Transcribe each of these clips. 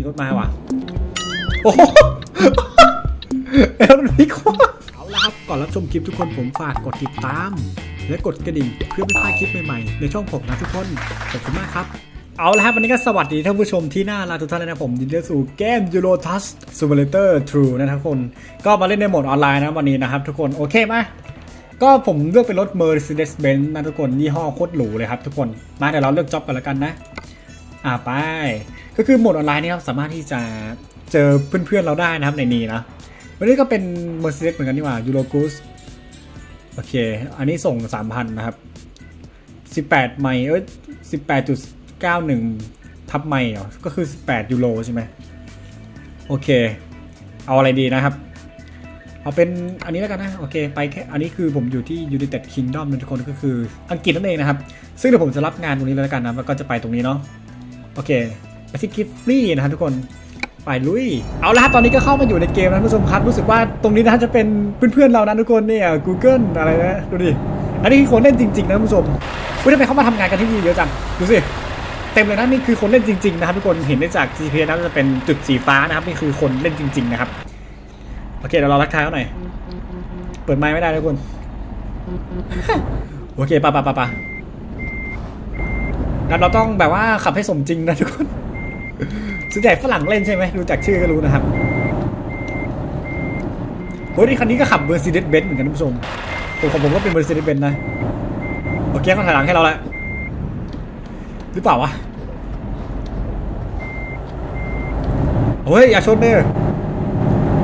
มีรถมาว่ะ โอ้โหแล้วมันพลิกคว่ำเอาละครับ ก่อนรับชมคลิปทุกคนผมฝากกดติดตาม และกดกระดิ่งเพื่อไม่พลาดคลิปใหม่ๆ ในช่องผมนะทุกคน ขอบคุณมากครับ เอาละครับ วันนี้ก็สวัสดีท่านผู้ชมที่น่ารักทุกท่านเลยนะผม ยินดีต้อนรับสู่เกม Euro Touch Simulator True นะทุกคน ก็มาเล่นในโหมดออนไลน์นะวันนี้นะครับทุกคน โอเคไหมก็ผมเลือกเป็นรถ Mercedes-Benz นะทุกคนยี่ห้อโคตรหรูเลยครับทุกคน มาเดี๋ยวเราเลือกจ็อบกันแล้วกันนะ อ่าไป ก็คือโหมดออนไลน์นี่ครับสามารถที่จะเจอเพื่อนๆเราได้นะครับในนี้นะวันนี้ก็เป็น Mercedes เหมือนกันนี่หว่า Euro Cruise โอเค อันนี้ส่ง 3,000 นะครับ 18 ไมล์เอ้ย18.91 ทับไมล์เหรอ ก็คือ 18 ยูโรใช่ไหมโอเค เอาอะไรดีนะครับ เอาเป็นอันนี้แล้วกันนะ โอเค ไปแค่ อันนี้คือผมอยู่ที่ United Kingdom นะทุกคนก็คืออังกฤษนั่นเองนะครับ ซึ่งเดี๋ยวผมจะรับงานตรงนี้แล้วกันนะแล้วก็จะไปตรงนี้เนาะ โอเค ไปที่กิฟฟี่นะครับทุกคนไปลุย เอาละครับตอนนี้ก็เข้ามาอยู่ในเกมนะท่านผู้ชมครับรู้สึกว่าตรงนี้นะจะเป็นเพื่อนๆเรานะทุกคนเนี่ย Google อะไรนะดูดิอันนี้คือคนเล่นจริง ๆ นะท่านผู้ชมเฮ้ยทำไมเขามาทำงานกันที่นี่เยอะจังดูสิเต็มเลยนะนี่คือคนเล่นจริง ๆ นะครับทุกคนเห็นได้จาก GPS นะจะเป็นจุดสีฟ้านะครับนี่คือคนเล่นจริง ๆ นะครับโอเคเดี๋ยวเรารักทายเขาหน่อยเปิดไมค์ไม่ได้ทุกคนโอเคปะปะปะปะงั้นเราต้องแบบว่าขับให้สมจริงนะทุกคน ส่วนใหญ่ฝรั่งเล่นใช่ไหมดูจากชื่อก็รู้นะครับโอ้ยนี่คันนี้ก็ขับ Mercedes Benz เหมือนกันท่านผู้ชมตัวของผมก็เป็น Mercedes Benz นะโอเคเขาถอยหลังให้เราแล้วหรือเปล่าวะเฮ้ยอย่าชนเด้อ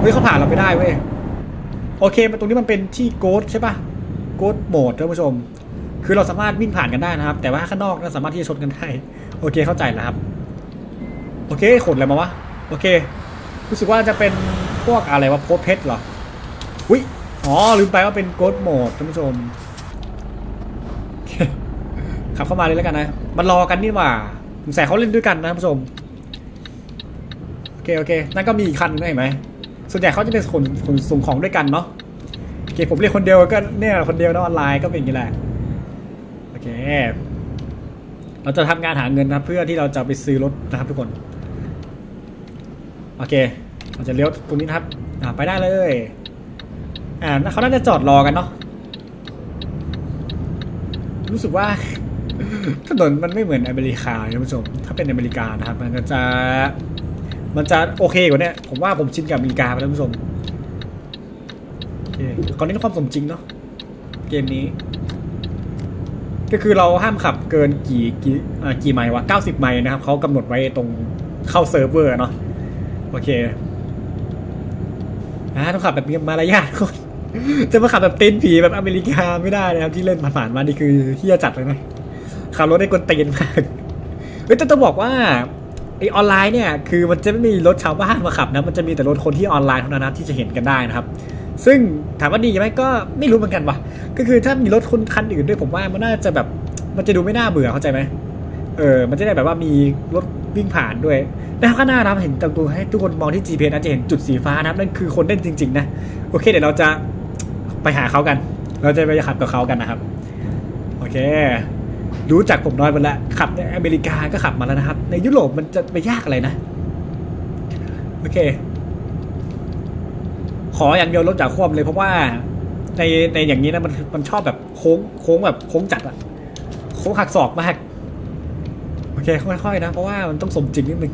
เฮ้ยเขาผ่านเราไม่ได้เว้ยโอเคมันตรงนี้มันเป็นที่โกดใช่ปะโกดโหมดท่านผู้ชม คือเราสามารถวิ่งผ่านกันได้นะครับ แต่ว่าข้างนอกเราสามารถที่จะชนกันได้ โอเคเข้าใจแล้วครับ โอเคขนอะไรมาวะ โอเค รู้สึกว่าจะเป็นพวกอะไรวะโพสเพชรเหรอ อุ้ยอ๋อ ลืมไปว่าเป็นโกดโหมดท่านผู้ชม ขับเข้ามาเลยแล้วกันนะ มันรอกันนี่หว่าสงสัยเขาเล่นด้วยกันนะท่านผู้ชม โอเค โอเค นั่นก็มีอีกคันนะเห็นไหม ส่วนใหญ่เขาจะเป็นคนคนส่งของด้วยกันเนาะโอเค ผมเรียกคนเดียวก็เนี่ยคนเดียวนะออนไลน์ก็เป็นอย่างนี้แหละ โอเค เราจะทำงานหาเงินนะเพื่อที่เราจะไปซื้อรถนะครับทุกคน โอเคเราจะเลี้ยวตรงนี้นะครับ อ่าไปได้เลย อ่าเขาน่าจะจอดรอกันเนาะรู้สึกว่าถนนมันไม่เหมือนอเมริกาท่านผู้ชม ถ้าเป็นอเมริกานะครับ มันจะ มันจะโอเคกว่าเนี้ยผมว่าผมชินกับอเมริกาท่านผู้ชมเก่อนนี้ความสมจริงเนาะเกมนี้ ก็คือเราห้ามขับเกินกี่กี่กี่ไมล์วะ90 ไมล์นะครับเขากำหนดไว้ตรงเข้าเซิร์ฟเวอร์เนาะ โอเคอ่าต้องขับแบบมีมารยาทคนจะมาขับแบบตีนผีแบบอเมริกาไม่ได้นะครับ ที่เล่นผ่านๆมานี่คือเฮี้ยจัดเลยนะขับรถได้กวนตีนมากเฮ้ยแต่ต้องบอกว่าไอออนไลน์เนี่ยคือมันจะไม่มีรถชาวบ้านมาขับนะมันจะมีแต่รถคนที่ออนไลน์เท่านั้นนะที่จะเห็นกันได้นะครับ ซึ่งถามว่าดีไหมก็ไม่รู้เหมือนกันว่ะก็คือถ้ามีรถคนคันอื่นด้วยผมว่ามันน่าจะแบบมันจะดูไม่น่าเบื่อเข้าใจไหมเออ มันจะได้แบบว่ามีรถวิ่งผ่านด้วย แล้วข้างหน้ารับเห็นตรงตัวให้ทุกคนมองที่ GPS นะจะเห็นจุดสีฟ้านะครับนั่นคือคนเล่นจริง ๆ นะ โอเค เดี๋ยวเราจะไปหาเขากัน เราจะไปขับกับเขากันนะครับ โอเค รู้จักผมน้อยไปแล้วขับในอเมริกาก็ขับมาแล้วนะครับ ในยุโรปมันจะไปยากอะไรนะ โอเค ขออย่างเดียวรถจากควบเลยเพราะว่าในในอย่างนี้นะมันมันชอบแบบโค้งโค้งแบบโค้งจัดอะโค้งหักศอกมาก โอเคค่อยๆนะ เพราะว่ามันต้องสมจริงนิดนึง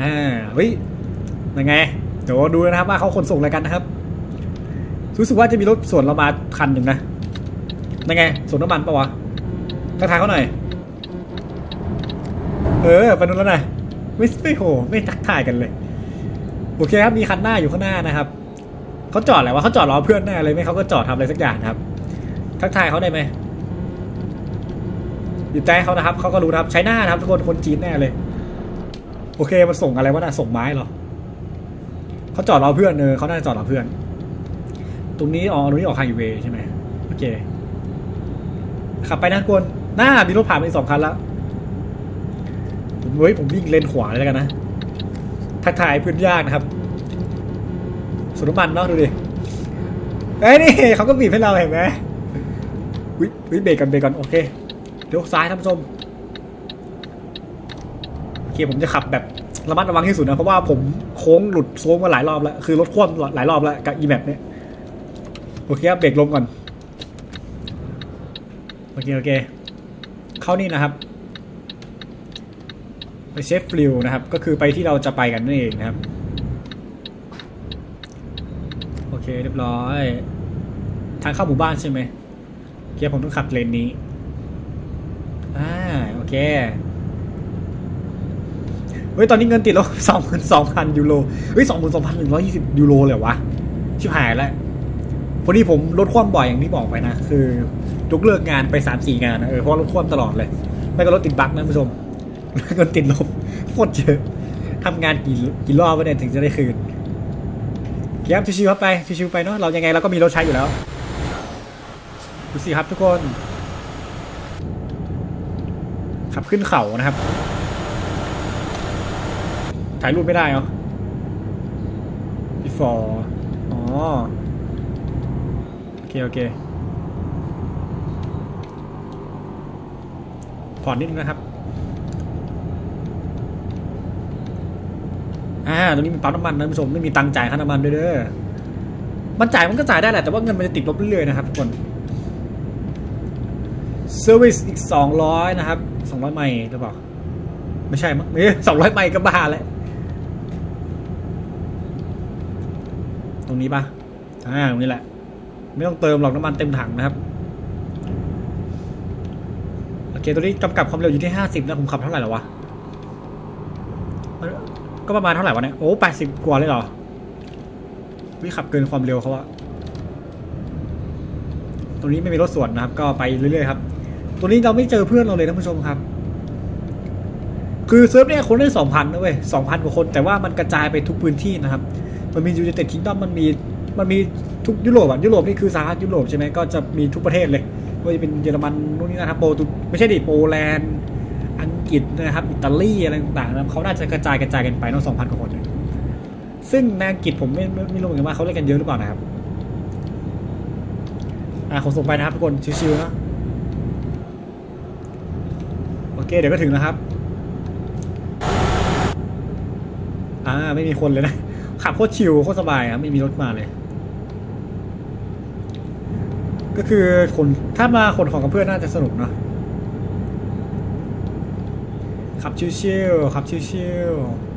อ่าเฮ้ยยังไง เดี๋ยวดูนะครับว่าเขาขนส่งอะไรกันนะครับ รู้สึกว่าจะมีรถสวนเรามาคันหนึ่งนะยังไงสวนน้ำมันปะวะทักทายเขาหน่อย เออไปนู้นแล้วนะไม่ไม่โห ไม่ทักทายกันเลย โอเคครับ มีคันหน้าอยู่ข้างหน้านะครับ เขาจอดอะไรวะเขาจอดรอเพื่อนแน่เลยไหม่เขาก็จอดทำอะไรสักอย่างนะครับ ทักทายเขาได้ไหมหยุดใจเขานะครับ เขาก็รู้นะครับ ใช้หน้านะครับทุกคน คนจีนแน่เลย โอเคมันส่งอะไรวะน่ะส่งไม้เหรอเขาจอดรอเพื่อนเออเขาน่าจะจอดรอเพื่อน ตรงนี้อ๋อตรงนี้ออกไฮเวย์ใช่ไหมโอเคขับไปนะกวนหน้ามีรถผ่านไปสองคันแล้วผมเฮ้ยผมวิ่งเลนขวาเลยแล้วกันนะทักทายเพื่อนยากนะครับสุนมันเนาะดูดิเอ้ยนี่เขาก็บีบให้เราเห็นไหมวิวิเบรกกันเบรกกันโอเคเดี๋ยวซ้ายท่านผู้ชม คผมจะขับแบบระมัดระวังที่สุดนะ เพราะว่าผมโค้งหลุดโค้งมาหลายรอบแล้ว คือรถคว่ำหลายรอบแล้วกับอีแมปเนี่ย โอเคครับเบรกลมก่อน โอเค โอเค เข้านี่นะครับ ไปเชฟฟลิวนะครับ ก็คือไปที่เราจะไปกันนั่นเองนะครับ โอเคเรียบร้อย ทางเข้าหมู่บ้านใช่ไหมโอเคผมต้องขับเลนนี้ อ่า โอเค ฮ้ยตอนนี้เงินติดลบสองหมื่นสองพันยูโรเฮ้ยสองหมื่นสองพันหนึ่งร้อยยี่สิบยูโรเลยวะชิบหายแล้วพอดีผมลดความบ่อยอย่างที่บอกไปนะคือยกเลิกงานไปสามสี่งานนะเออเพราะลดความตลอดเลย ไม่ก็รถติดบั๊กนะผู้ชมเงินติดลบโคตรเยอะทำงานกี่กี่รอบวะเนี่ยถึงจะได้คืนเกียบชิวๆครับไปชิวๆไปเนาะเรายังไงเราก็มีรถใช้อยู่แล้วดูสิครับทุกคนขับขึ้นเขานะครับ ถ่ายรูปไม่ได้เหรอ before อ๋อ โอเค โอเค ผ่อนนิดนึงนะครับ อ่า ตรงนี้มีปั๊มน้ำมันนะท่านผู้ชม ไม่มีตังค์จ่ายค่าน้ำมันด้วยเด้อ มันจ่ายมันก็จ่ายได้แหละ แต่ว่าเงินมันจะติดลบเรื่อยๆนะครับทุกคนเซอร์วิสอีกสองร้อยนะครับสองร้อยไมล์หรือเปล่า ไม่ใช่มั้งเอ้สองร้อยไมล์ก็บ้าแล้ว ต รงนี้ปะอ่าตรงนี้แหละ ไม่ต้องเติมหรอกน้ำมันเต็มถังนะครับโอเคตัวนี้กำกับความเร็วอยู่ที่ห้าสิบนะผมขับเท่าไหร่แล้ววะก็ประมาณเท่าไหร่วะเนี่ยโอ้แปดสิบกว่าเลยเหรอวิขับเกินความเร็วเขาอะตรงนี้ไม่มีรถสวนนะครับ ก็ไปเรื่อยๆครับตัวนี้เราไม่เจอเพื่อนเราเลยท่านผู้ชมครับ คือเซิร์ฟเนี่ยคนได้สองพันนะเว้ยสองพันกว่าคน แต่ว่ามันกระจายไปทุกพื้นที่นะครับ มันมียู i นเต็ดคิงดอมมันมีมันมีทุกยุโรปอะยุโรปนี่คือสหรัฐยุโรปใช่ไหมก็จะมีทุกประเทศเลยว่าจะเป็นเยอรมันนู่นนี่นะครับโปรตุไม่ใช่ดิโปแลนด์อังกฤษนะครับอิตาลีอะไรต่างๆนะเขาน่าจะกระจายกระจายกันไปนอะสองพันกว่าคนเนี่ยซึ่งในอังกฤษผมไม่ไม่รู้เหมือนกันว่าเขาเล่นกันเยอะหรือเปล่านะครับอ่าขนส่งไปนะครับทุกคนชิวๆนะโอเคเดี๋ยวก็ถึงนะครับ อ่าไม่มีคนเลยนะ ขับโคตรชิลโคตรสบายครับไม่มีรถมาเลย ก็คือคนถ้ามาคนของกับเพื่อนน่าจะสนุกเนาะขับชิวๆขับชิวๆ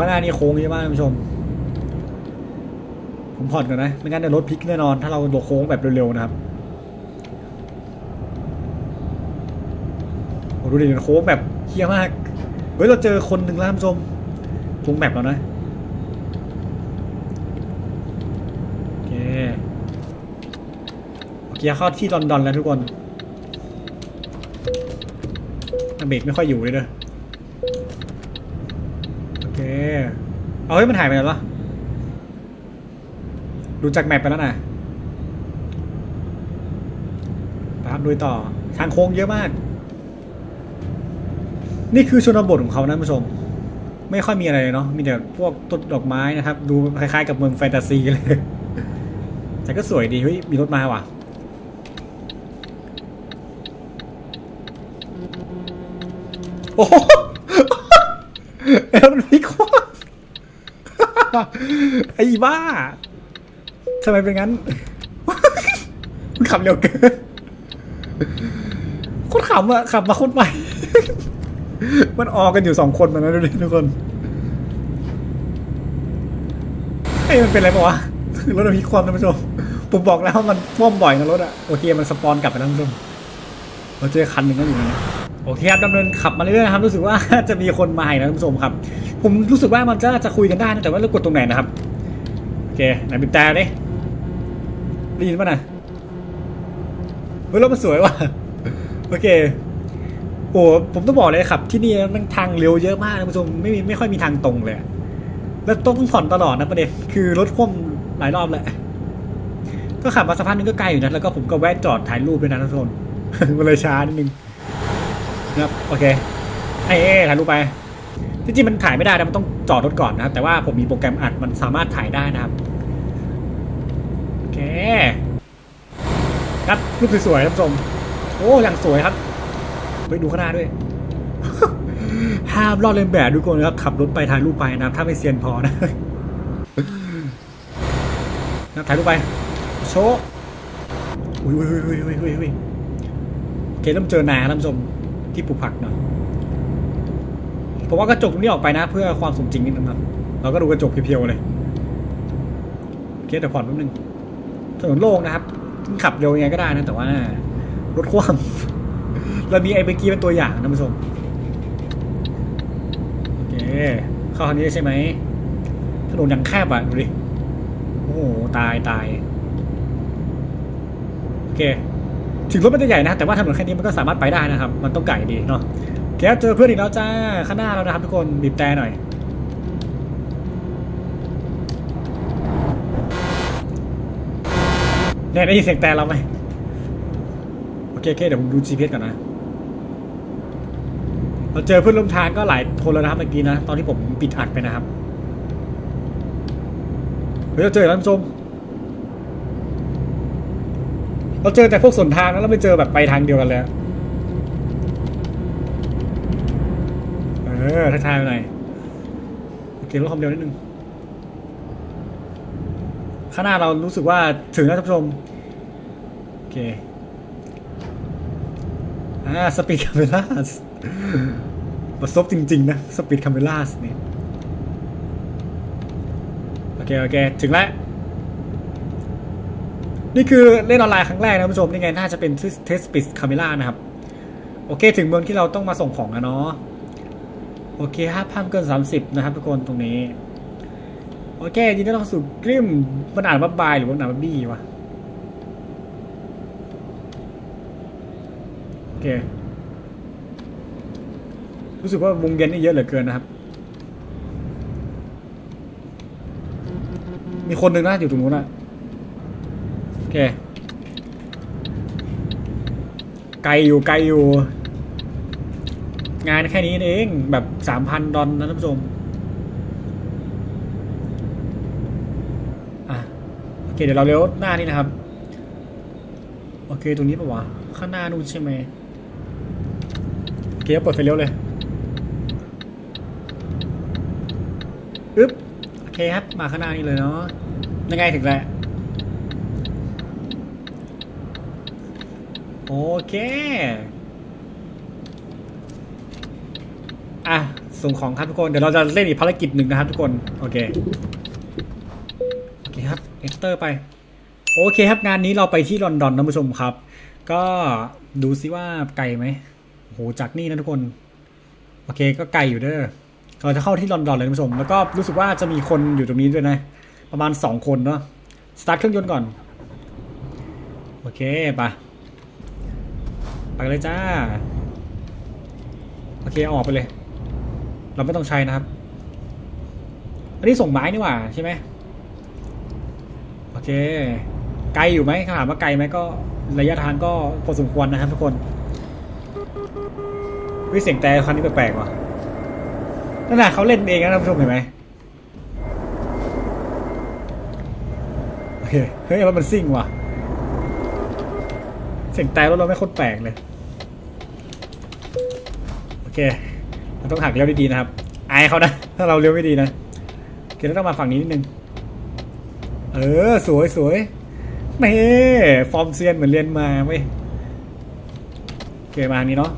ข้างหน้านี่โค้งเยอะมากท่านผู้ชม ผมผ่อนก่อนนะ ไม่งั้นเดี๋ยวรถพลิกแน่นอน ถ้าเราโดดโค้งแบบเร็วๆนะครับดูดิโค้งแบบเฮี้ยมาก เฮ้ย เราเจอคนหนึ่งแล้วท่านผู้ชมลงแมปแล้วนะโอเคโอเคเข้าที่ลอนดอนแล้วทุกคนเบรกไม่ค่อยอยู่เลยเด้อโอ เคเอาเฮ้ยมันหายไปแล้วรอดูจากแมปไปแล้วนะตามดูต่อ ทางโค้งเยอะมาก นี่คือชนบทของเขานะผู้ชม ไม่ค่อยมีอะไรเลยเนาะ มีแต่พวกต้นดอกไม้นะครับ ดูคล้ายๆกับเมืองแฟนตาซีเลย แต่ก็สวยดี เฮ้ย มีรถมาว่ะโอ้โห เอลมันพลิกคว่ำไอ้บ้าทำไมเป็นงั้น มันขับเร็วเกินโคตรขำอะขับมาโคตรไปมันออกกันอยู่สองคนมันนะดูดิทุกคนเฮ้มันเป็นอะไรปะวะรถมันพลิกความท่านผู้ชมผมบอกแล้วมันท่วมบ่อยนะรถอะโอเคมันสปอนกลับไปแล้วท่านผู้ชมเราเจอคันหนึ่งก็อยู่นะโอเคครับดำเนินขับมาเรื่อยๆนะครับรู้สึกว่าจะมีคนมาอีกนะท่านผู้ชมครับ ผมรู้สึกว่ามันจะจะคุยกันได้นะแต่ว่าเรากดตรงไหนนะครับ เคไหนบิดแต่ดิได้ยินป่ะนะเฮ้ยรถมันสวยว่ะโอเคโอ้ผมต้องบอกเลยขับ ที่นี่มันทางเร็วเยอะมากนะผู้ชมไม่มีไม่ค่อยมีทางตรงเลย แล้วต้องผ่อนตลอดนะประเด็นคือรถคว่ำหลายรอบแหละก็ขับมาสักพักนึงก็ไกลอยู่นะแล้วก็ผมก็แวะจอดถ่ายรูปด้วยนะทุกคนมันเลยช้านิดนึงนะครับโอเคเอ้ถ่ายรูปไปที่จริงมันถ่ายไม่ได้นะมันต้องจอดรถก่อนนะครับแต่ว่าผมมีโปรแกรมอัดมันสามารถถ่ายได้นะครับ คครับรูปสวยๆท่านผู้ชมโอ้อย่างสวยครับไปดูข้างหน้าด้วยห้ามลอกเลียนแบบทุกคนครับ ขับรถไปถ่ายรูปไปนะถ้าไม่เซียนพอนะนะถ่ายรูปไป โชว์อุ้ยอุ้ยอุ้ยอุ้ยอุ้ยอุ้ยโอเคเริ่มเจอนาท่านผู้ชมที่ปลูกผักหน่อยผมว่ากระจกตรงนี้ออกไปนะ เพื่อความสมจริงนิดนึงครับเราก็ดูกระจกเพียวๆเลยโอเคเดี๋ยวผ่อนแป๊บนึง ถนนโล่งนะครับ ขับเร็วยังไงก็ได้นะ แต่ว่ารถคว่ำเรามีไอ้เมื่อกี้เป็นตัวอย่างนะท่านผู้ชมโอเคเข้าทางนี้ใช่ไหมถนนยังแคบอะดูดิโอ้โหตายตายโอเคถึงรถมันจะใหญ่นะ แต่ว่าถนนแค่นี้มันก็สามารถไปได้นะครับ มันต้องไก่ดีเนาะโอเคครับเจอเพื่อนอีกแล้วจ้าข้างหน้าเรานะครับทุกคนบีบแต่หน่อย เนี่ยได้ยินเสียงแต่เราไหมโอเคโอเคเดี๋ยวผมดู GPS ก่อนนะ เราเจอเพื่อนร่วมทางก็หลายคนแล้วนะครับเมื่อกี้นะ ตอนที่ผมปิดอัดไปนะครับ เฮ้ยเราเจอแล้วท่านผู้ชม เราเจอแต่พวกสนทางแล้วเราไม่เจอแบบไปทางเดียวกันเลยเออทักทายไปหน่อยโอเคลดความเร็วนิดนึง ข้างหน้าเรารู้สึกว่าถึงแล้วท่านผู้ชม โอเค อ่า สปีดคาเมล่าสประสบจริง ๆ นะ สปีดคาเมล่าสนี่โอเค โอเค ถึงแล้ว นี่คือเล่นออนไลน์ครั้งแรกนะคุณผู้ชม นี่ไง น่าจะเป็นเทสปิสคาเมล่านะครับ โอเค ถึงเมืองที่เราต้องมาส่งของแล้วเนาะ โอเคห้าพันเกินสามสิบนะครับทุกคนตรงนี้ โอเคยินดีต้อนรับสู่กริมมันอ่านว่าบายหรือว่ามันอ่านว่าบี้วะโอเค รู้สึกว่าวงเวียนนี่เยอะเหลือเกินนะครับ มีคนหนึ่งนะอยู่ตรงนู้นอะโอเค ไกลอยู่ไกลอยู่ งานแค่นี้เองแบบสามพันดอลนะท่านผู้ชม อะ โอ เคเดี๋ยวเราเลี้ยวหน้านี่นะครับ โอเค ตรงนี้ปะวะ ข้างหน้านู่นใช่ไหมโอเคเปิดไฟเลี้ยวเลยอึ๊บ โอเคครับ มาข้างหน้านี่เลยเนาะ ยังไงถึงแล้วโอเค อะ ส่งของครับทุกคน เดี๋ยวเราจะเล่นอีกภารกิจหนึ่งนะครับทุกคน โอเค เอ็กเตอร์ไป โอเคครับงานนี้เราไปที่ลอนดอนนะผู้ชมครับ ก็ดูซิว่าไกลไหมโหจากนี่นะทุกคน โอเคก็ไกลอยู่เด้อเราจะเข้าที่ลอนดอนเลยท่านผู้ชม แล้วก็รู้สึกว่าจะมีคนอยู่ตรงนี้ด้วยนะ ประมาณสองคนเนาะสตาร์ทเครื่องยนต์ก่อน โอเคไปไปเลยจ้า โอเคออกไปเลย เราไม่ต้องใช้นะครับ อันนี้ส่งไม้นี่หว่าใช่ไหม เค ไกลอยู่ไหมถ้าถามว่าไกลไหมก็ระยะทางก็พอสมควรนะครับทุกคนวิเสียงแต่คันนี้แปลกๆว่ะนั่นน่ะเขาเล่นเองนะท่านผู้ชมเห็นไหมโอเคเฮ้ยรถมันซิ่งว่ะ เสียงแต่รถเราไม่โคตรแปลกเลย โอเคเราต้องหักเลี้ยวดีๆนะครับ อายเขานะ ถ้าเราเลี้ยวไม่ดีนะโอเคเราต้องมาฝั่งนี้นิดนึง เออ สวยสวยนี่ฟอร์มเซียนเหมือนเรียนมาเว้ยโอเคมานี้เนาะ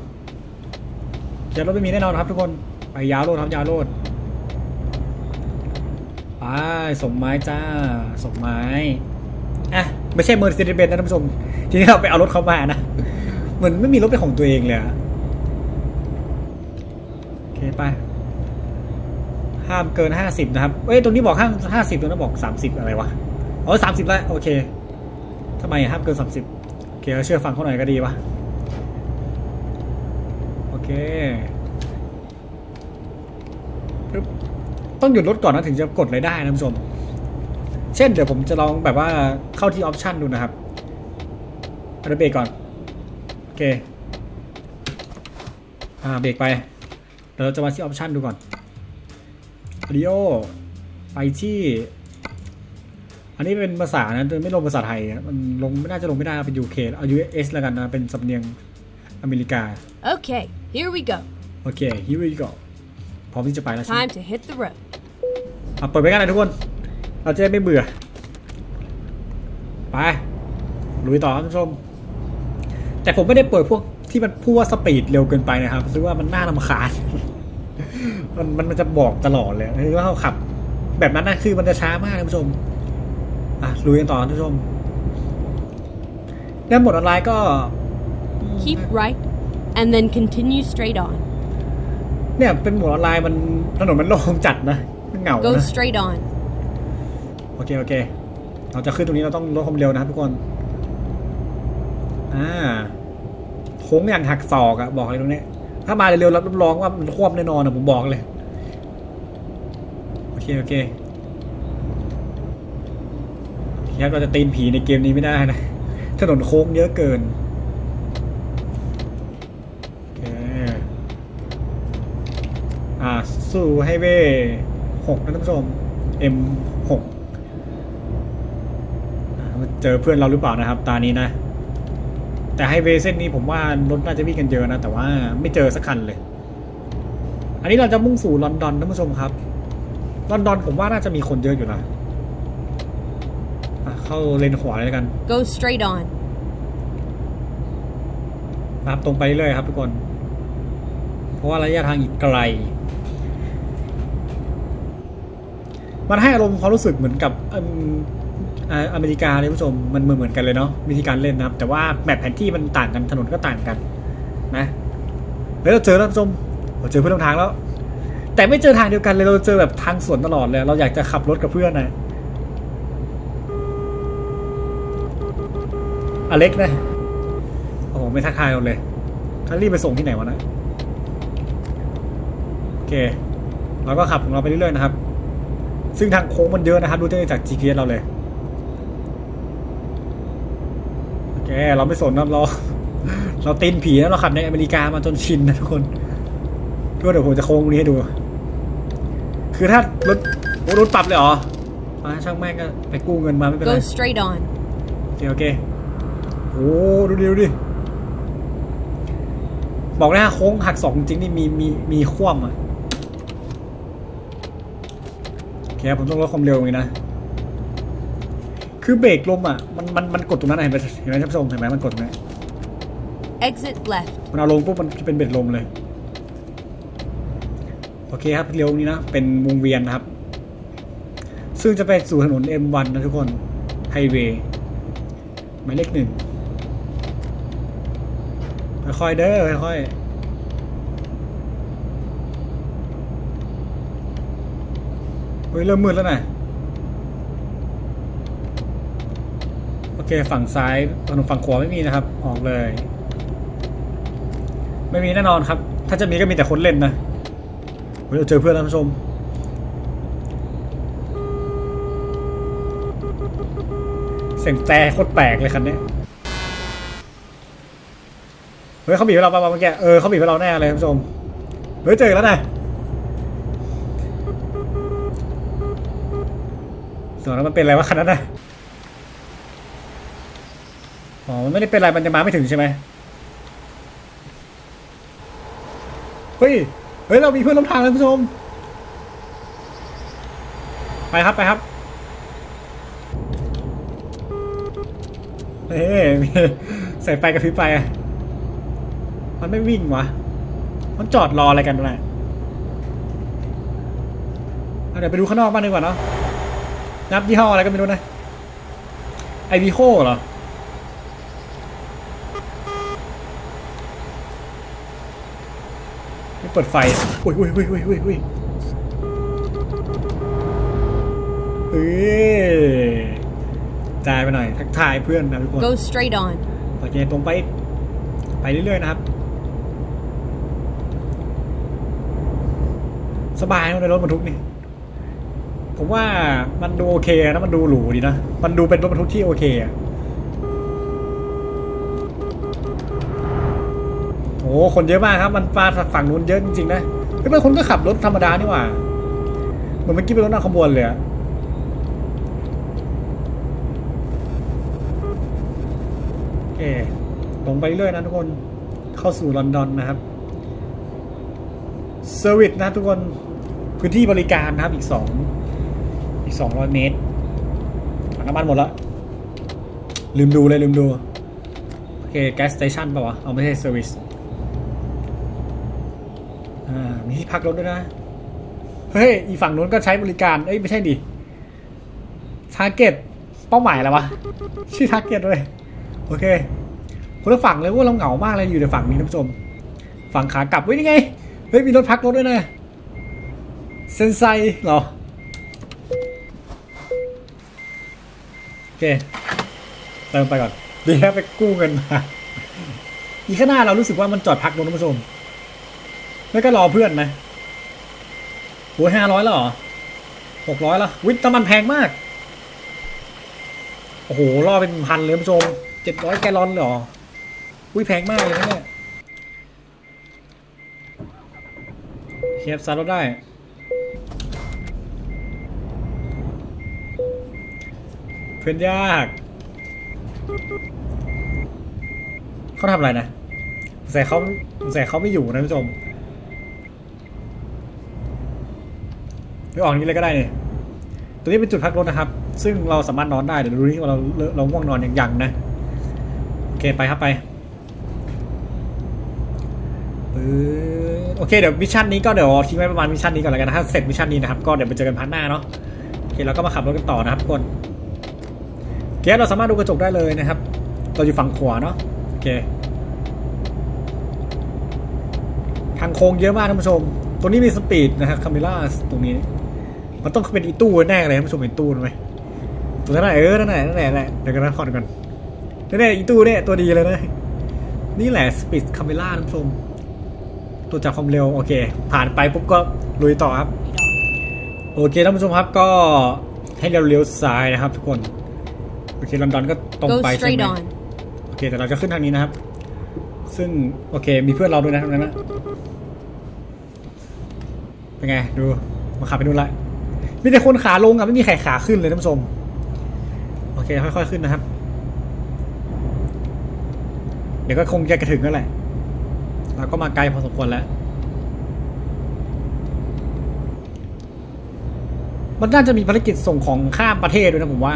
เดี๋ยวรถไม่มีแน่นอนครับทุกคน ไปยาวโลดครับยาวโลดไปส่งไม้จ้าส่งไม้อะไม่ใช่เมอร์เซเดสเบนนะท่านผู้ชมทีนี้เราไปเอารถเขามานะ เหมือนไม่มีรถเป็นของตัวเองเลยอะโอเคไปห้ามเกินห้าสิบนะครับ เอ้ย ตรงนี้บอกห้ามห้าสิบตรงนั้นบอกสามสิบอะไรวะ อ๋อสามสิบแล้วโอเคทำไมห้ามเกินสามสิบโอเคเชื่อฟังเขาหน่อยก็ดีวะโอเคต้องหยุดรถก่อนนะถึงจะกดอะไรได้นะท่านผู้ชม เช่นเดี๋ยวผมจะลองแบบว่าเข้าที่ออปชันดูนะครับเอาเบรกก่อน โอเค อ่าเบรกไป เดี๋ยวเราจะมาที่ออปชันดูก่อนวิดีโอไปที่ นนี้เป็นภาษานะไม่ลงภาษาไทยอะมันลงไม่น่าจะลงไม่ได้เอาเป็น UK เอา US แล้วกันนะ เป็นสำเนียงอเมริกา Okay, here we go. โอเค here we go พร้อมที่จะไปแล้วใช่ไหม Time to hit the road. อะเปิดไปกันเลยทุกคน เราจะได้ไม่เบื่อ ไปลุยต่อครับท่านผู้ชม แต่ผมไม่ได้เปิดพวกที่มันพูดว่าสปีดเร็วเกินไปนะครับรู้สึกว่ามันน่ารำคาญมันมันมันจะบอกตลอดเลยคือว่าเขาขับ แบบนั้นนะคือมันจะช้ามากท่านผู้ชม อะลุยกันต่อท่านผู้ชมเนี่ยหมดออนไลน์ก็ Keep right, and then continue straight on. เนี่ยเป็นหมดออนไลน์มันถนนมันโล่งจัดนะมันเหงา Go นะ straight on. โอเค โอเค เราจะขึ้นตรงนี้เราต้องลดความเร็วนะครับทุกคน อ่าโค้งอย่างหักศอกอะบอกเลยตรงนี้ ถ้ามาเร็วๆรับรองว่ามันควบแน่นอนอะผมบอกเลย โอเค โอเค ครับเราจะตีนผีในเกมนี้ไม่ได้นะ ถนนโค้งเยอะเกินโอเคอ่า สู้ให้เว่หกนะท่านผู้ชม M หกเจอเพื่อนเราหรือเปล่านะครับ ตานี้นะ แต่ไฮเวย์เส้นนี้ผมว่ารถน่าจะวิ่งกันเยอะนะ แต่ว่าไม่เจอสักคันเลย อันนี้เราจะมุ่งสู่ลอนดอนท่านผู้ชมครับ ลอนดอนผมว่าน่าจะมีคนเยอะอยู่นะ อะเข้าเลนขวาเลยแล้วกัน Go straight on. นะครับตรงไปเรื่อยๆครับทุกคน เพราะว่าระยะทางอีกไกล มันให้อารมณ์ความรู้สึกเหมือนกับอืมอ่าอเมริกาเลยคุณผู้ชม มันเหมือนเหมือนกันเลยเนาะวิธีการเล่นนะครับ แต่ว่าแมปแผนที่มันต่างกันถนนก็ต่างกัน นะเฮ้ยเราเจอแล้วท่านผู้ชมเราเจอเพื่อนร่วมทางแล้ว แต่ไม่เจอทางเดียวกันเลยเราเจอแบบทางสวนตลอดเลย เราอยากจะขับรถกับเพื่อนนะ อเล็กนะ โอ้โห ไม่ทักทายเราเลยท่านรีบไปส่งที่ไหนวะนะ โอเค เราก็ขับของเราไปเรื่อยๆนะครับ ซึ่งทางโค้งมันเยอะนะครับ ดูได้จาก GPS เราเลย โอเค เราไม่สนนะเรา เราตีนผีนะเราขับในอเมริกามาจนชินนะทุกคนทุกคนเดี๋ยวผมจะโค้งตรงนี้ให้ดู คือถ้ารถโอ้รถปรับเลยเหรออ่าช่างแม่งก็ไปกู้เงินมาไม่เป็นไร Go straight on. โอเคโอเค โอ้ดูดิดูดิ บอกเลยฮะโค้งหักสองจริงๆนี่มีมีมีคว่ำอะโอเคผมต้องลดความเร็วอย่างนี้นะ คือเบรกลมอะ มันมันมันกดตรงนั้นอะเห็นไหมเห็นไหมท่านผู้ชมเห็นไหมมันกดตรงนี้น Exit left. มันเอาลงปุ๊บมันจะเป็นเบรกลมเลย โอเคครับเร็วนี้นะ เป็นวงเวียนนะครับ ซึ่งจะไปสู่ถนน M1 นะทุกคน ไฮเวย์หมายเลขหนึ่ง ค่อยๆเด้อค่อยๆเฮ้ยเริ่มมืดแล้วนะโอเคฝั่งซ้ายถนนฝั่งขวาไม่มีนะครับ ออกเลย ไม่มีแน่นอนครับ ถ้าจะมีก็มีแต่คนเล่นนะเฮ้ยเราเจอเพื่อนแล้วท่านผู้ชมเสียงแต่โคตรแปลกเลยคันนี้ เฮ้ยเขาบีบเราป่ะเมื่อกี้เออเขาบีบเราแน่เลยท่านผู้ชมเฮ้ยเจอแล้วนะส่วนแล้วมันเป็นอะไรวะคันนั้นนะอ๋อมันไม่ได้เป็นอะไรมันจะมาไม่ถึงใช่ไหมเฮ้ยเฮ้ยเรามีเพื่อนร่วมทางเลยท่านผู้ชมไปครับไปครับเฮ้ยใส่ไฟกระพริบไปอะ มันไม่วิ่งวะ มันจอดรออะไรกันตรงไหนอะเดี๋ยวไปดูข้างนอกบ้างดีกว่าเนาะ นับยี่ห้ออะไรก็ไม่รู้นะ ไอวีโคเหรอ ไม่เปิดไฟอะอุ้ยอุ้ยอุ้ยอุ้ยอุ้ยอุ้ยเอ้ยจ่ายไปหน่อย ทักทายเพื่อนนะทุกคน Go straight on. โอเคตรงไป ไปเรื่อยๆนะครับ สบายในรถบรรทุกนี่ผมว่ามันดูโอเคนะมันดูหรูดีนะ มันดูเป็นรถบรรทุกที่โอเคอะโอ้คนเยอะมากครับ มันปลาฝั่งนู้นเยอะจริงๆนะฮ้ยบางคนก็ขับรถธรรมดานี่หว่าเหมือนเมื่อกี้เป็นรถนั่งขบวนเลยอะโอลงไปเรื่อยนะทุกคนเข้าสู่ลอนดอนนะครับเซอร์วิสนะทุกคน พื้นที่บริการนะครับอีกสองอีกสองร้อยเมตรถังน้ำมันหมดล้วลืมดูเลยลืมดู โอเคแก๊สสเตชันป่าวะ เอาไม่ใช่เซอร์วิสอ่า มีที่พักรถด้วยนะ เฮ้ย อีฝั่งนู้นก็ใช้บริการ เอ้ย ไม่ใช่ดิทาร์เก็ตเป้าหมายอะไรวะ ชื่อทาร์เก็ตด้วยโอเคคนละฝั่งเลยว่าเราเหงามากเลยอยู่ในฝั่งนี้ท่านผู้ชม ฝั่งขากลับเว้ยนี่ไง เฮ้ย มีรถพักรถด้วยนะ เซนไซเหรอ โอเค เติมไปก่อน ดีแล้วไปกู้เงินมาอีกข้างหน้าเรารู้สึกว่ามันจอดพักรถท่านผู้ชม แล้วก็รอเพื่อนนะโอ้ยห้าร้อยแล้วเหรอหกร้อยแล้ววิทน้ำมันแพงมาก โอ้โหรอเป็นพันเลยท่านผู้ชมเจ็ดร้อยแกลลอนเลยเหรออุ้ยแพงมากเลยนะเนี่ยเฮียบซาร์รถได้ เพื่อนยาก เขาทำอะไรนะสงสัยเขาสงสัยเขาไม่อยู่นะท่านผู้ชมไปออกนี้เลยก็ได้เนี่ยตัวนี้เป็นจุดพักรถนะครับ ซึ่งเราสามารถนอนได้เดี๋ยวดูที่ว่าเราเราง่วงนอนอย่างยังนะ โอเคไปครับไปโอเคเดี๋ยวมิชชั่นนี้ก็เดี๋ยวทิ้งไว้ประมาณมิชชั่นนี้ก่อนแล้วกันนะถ้าเสร็จมิชชั่นนี้นะครับก็เดี๋ยวไปเจอกันพาร์ทหน้าเนาะโอเคเราก็มาขับรถกันต่อนะครับทุกคน เกเราสามารถดูกระจกได้เลยนะครับ เราอยู่ฝั่งขวาเนาะโอเคทางโค้งเยอะมากท่านผู้ชมตรงนี้มีสปีดนะครับคาเมล่าตรงนี้ มันต้องเป็นอีตู้แน่เลยท่านผู้ชมเห็นตู้ไหมตัวนั้นไหนะเออนั่นแหละนั่นแหละนั่นแหละเดี๋ยวกันนะขอดก่อนนั่นแหละอีตู้เนี่ยตัวดีเลยนะนี่แหละสปีดคาเมล่าท่านผู้ชมตัวจับความเร็วโอเค ผ่านไปปุ๊บก็ลุยต่อครับ โอเคท่านผู้ชมครับก็ให้เราเลี้ยวซ้ายนะครับทุกคน อเคลอนดอนก็ตรง Go ไปใช่ straight ไหม on. โอเค แต่เราจะขึ้นทางนี้นะครับ ซึ่งโอเค มีเพื่อนเราด้วยนะตรงนั้นนะเป็นไง ดูมาขับไปนู่นละมีแต่คนขาลงอะไม่มีใครขาขึ้นเลยท่านผู้ชมโอเค ค่อยๆขึ้นนะครับ เดี๋ยวก็คงจะกระถึงนั่นแหละเราก็มาไกลพอสมควรแล้ว มันน่าจะมีภารกิจส่งของข้ามประเทศด้วยนะผมว่า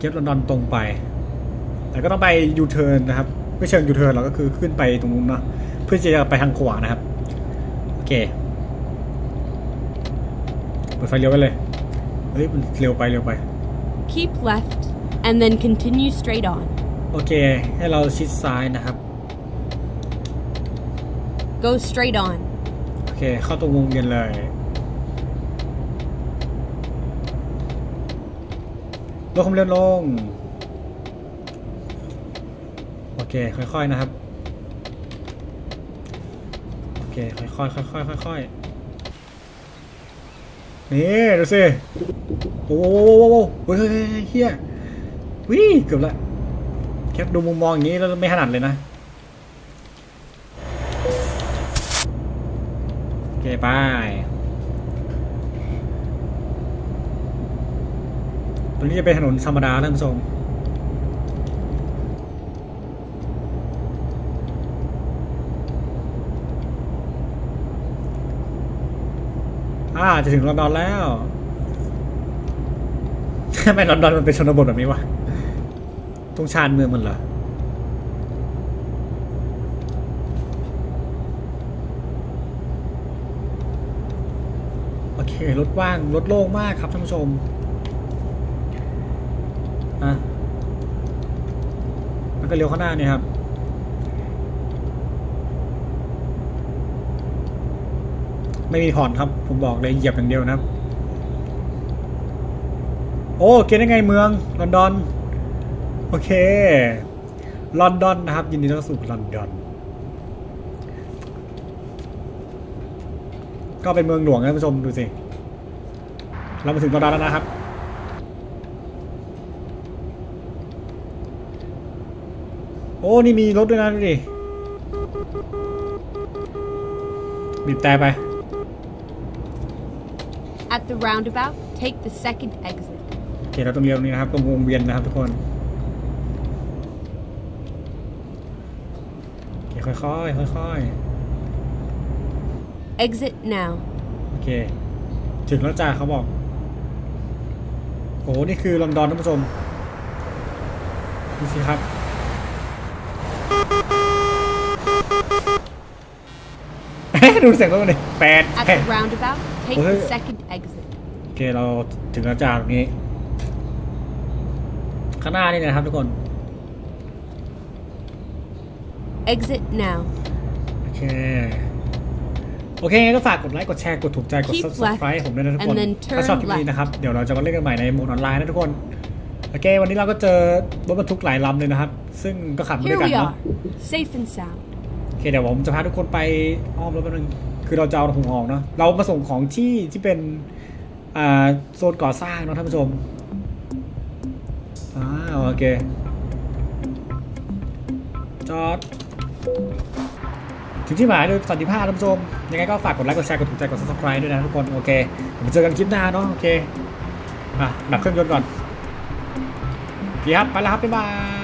เก็บลอนดอนตรงไป แต่ก็ต้องไปยูเทิร์นนะครับ ไม่เชิงยูเทิร์นหรอกก็คือขึ้นไปตรงนู้นเนาะเพื่อจะไปทางขวานะครับ โอเคเปิดไฟเลี้ยวไปเลย เฮ้ยมันเร็วไปเร็วไป Keep left and then continue straight on. โอเค ให้เราชิดซ้ายนะครับ Go straight on. โอเค เข้าตรงวงเวียนเลยล ดความเร็วลง โอเค ค่อยๆนะครับ โอเค ค่อยๆค่อยๆค่อยๆนี่ ดูสิ โอ้โหเฮ้ยเฮียวิ่เกือบละแค่ดูมุมมองอย่างนี้แล้วไม่ถนัดเลยนะ โอเค ไป ตรงนี้จะเป็นถนนธรรมดาท่านผู้ชมอ่าจะถึงลอนดอนแล้วทำไมลอนดอนมันเป็นชนบทแบบนี้วะ ตรงชานเมืองมันเหรอโอเค รถว่าง รถโล่งมากครับท่านผู้ชม อะมันก็เลี้ยวข้างหน้าเนี่ยครับ ไม่มีผ่อนครับ ผมบอกเลยเหยียบอย่างเดียวนะครับ โอ้เกณฑ์ได้ไงเมืองลอนดอน โอเค ลอนดอนนะครับ ยินดีต้อนรับสู่ลอนดอน ก็เป็นเมืองหลวงนะท่านผู้ชมดูสิ เรามาถึงลอนดอนแล้วนะครับ โอ้ นี่มีรถด้วยนะดูดิมีบีบแต่ไป At the roundabout, take the second exit. โอเคเราต้องเลี้ยวตรงนี้นะครับตรงวงเวียนนะครับทุกคนโอเคค่อยๆค่อย Exit now. ๆ โอเค ถึงแล้วจ้าเขาบอก โอ้โหนี่คือลอนดอนท่านผู้ชมดูสิครับ ดูเสียงรถมันดิแปด At แปด the roundabout, take Okay. the second exit. โอเคเราถึงแล้วจ้าตรงนี้ ข้างหน้านี่นะครับทุกคน Exit now. โอเค โอเคงั้นก็ฝากกดไลค์ กดแชร์ กดถูกใจ กด Keep subscribe left ผมด้วยนะทุกคน and then turn ถ้าชอบคลิปนี้ left นะครับ เดี๋ยวเราจะมาเล่นกันใหม่ในโหมดออนไลน์นะทุกคน โอเค วันนี้เราก็เจอรถบรรทุกหลายลำเลยนะครับ ซึ่งก็ขับมาด้ Here วยกัน we เนาะ are, safe and sound. โอเคเดี๋ยวผมจะพาทุกคนไปอ้อมรถแป๊บนึงคือเราจะเอาหุงออกเนาะเรามาส่งของที่ที่เป็นอ่าโซนก่อสร้างเนาะท่านผู้ชมอ่าโอเคจอดถึงที่หมายโดยสันติภาพท่านผู้ชม ยังไงก็ฝากกดไลค์กดแชร์กดถูกใจกด subscribe ด้วยนะทุกคน โอเคเดี๋ยวมเจอกันคลิปหน้าเนาะโอเคอะดับเครื่องยนต์ก่อนโอเคครับ ไปแล้วครับ บ๊ายบาย